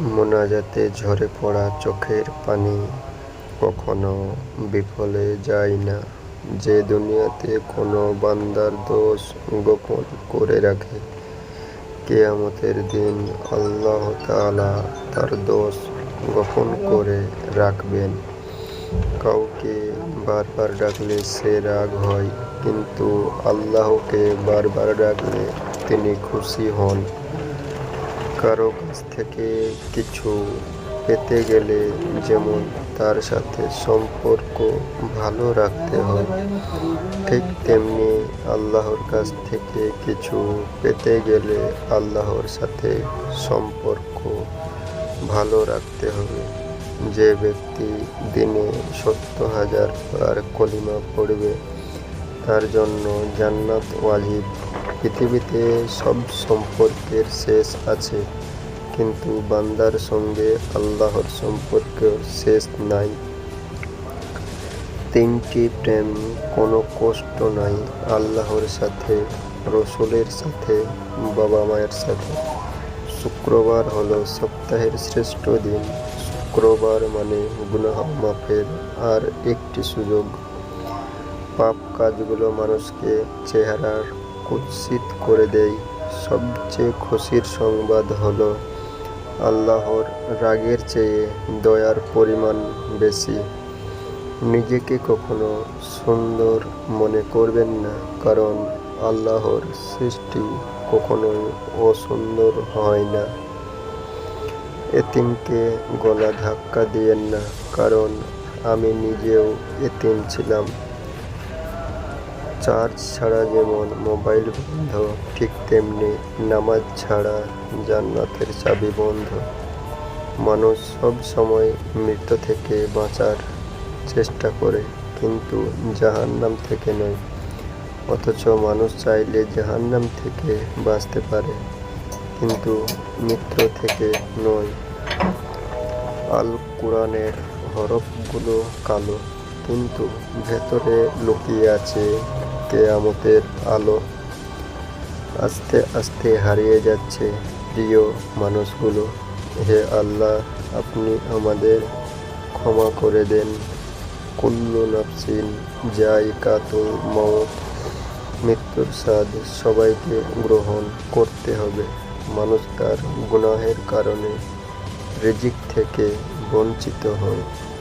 মোনাজাতে ঝরে পড়া চোখের পানি কখনো বিফলে যায় না। যে দুনিয়াতে কোনো বান্দার দোষ গোপন করে রাখে, কেয়ামতের দিন আল্লাহ তাআলা তার দোষ গোপন করে রাখবেন। কাউকে বারবার ডাকলে সে রাগ হয়, কিন্তু আল্লাহকে বারবার ডাকলে তিনি খুশি হন। কারও কাছ থেকে কিছু পেতে গেলে যেমন তার সাথে সম্পর্ক ভালো রাখতে হয়, ঠিক তেমনি আল্লাহর কাছ থেকে কিছু পেতে গেলে আল্লাহর সাথে সম্পর্ক ভালো রাখতে হবে। যে ব্যক্তি দিনে সত্তর হাজার বার কলিমা পড়বে তার জন্য জান্নাত ওয়াজিব। পৃথিবীতে সব সম্পর্কের শেষ আছে, কিন্তু বান্দার সঙ্গে আল্লাহর সম্পর্কের শেষ নাই। তিনটি প্রেম, কোনো কষ্ট নাই আল্লাহর সাথে, রসুলের সাথে, বাবা মায়ের সাথে। শুক্রবার হলো সপ্তাহের শ্রেষ্ঠ দিন। শুক্রবার মানে গুনাহ মাফের আর একটি সুযোগ। পাপ কাজগুলো মানুষকে চেহারার কুৎসিত করে দেয়। সবচেয়ে খুশির সংবাদ হলো আল্লাহর রাগের চেয়ে দয়ার পরিমাণ বেশি। নিজেকে কখনো সুন্দর মনে করবেন না, কারণ আল্লাহর সৃষ্টি কখনোই অসুন্দর হয় না। এতিমকে গলা ধাক্কা দিয়েন না, কারণ আমি নিজেও এতিম ছিলাম। চার্জ ছাড়া যেমন মোবাইল বন্ধ, ঠিক তেমনি নামাজ ছাড়া জান্নাতের চাবি বন্ধ। মানুষ সব সময় মৃত্যু থেকে বাঁচার চেষ্টা করে, কিন্তু জাহান্নাম থেকে নয়। অথচ মানুষ চাইলে জাহান্নাম থেকে বাঁচতে পারে, কিন্তু মৃত্যু থেকে নয়। আল কোরআনের হরফগুলো কালো, কিন্তু ভেতরে লুকিয়ে আছে কেয়ামতের আলো আস্তে আস্তে হারিয়ে যাচ্ছে। প্রিয় মানুষগুলো, হে আল্লাহ, আপনি আমাদের ক্ষমা করে দেন। কুল্লু নাফসিন জায়কাতুল মৌত মৃত্যুর স্বাদ সবাইকে গ্রহণ করতে হবে। মানুষ তার গুনাহের কারণে রিজিক থেকে বঞ্চিত হয়।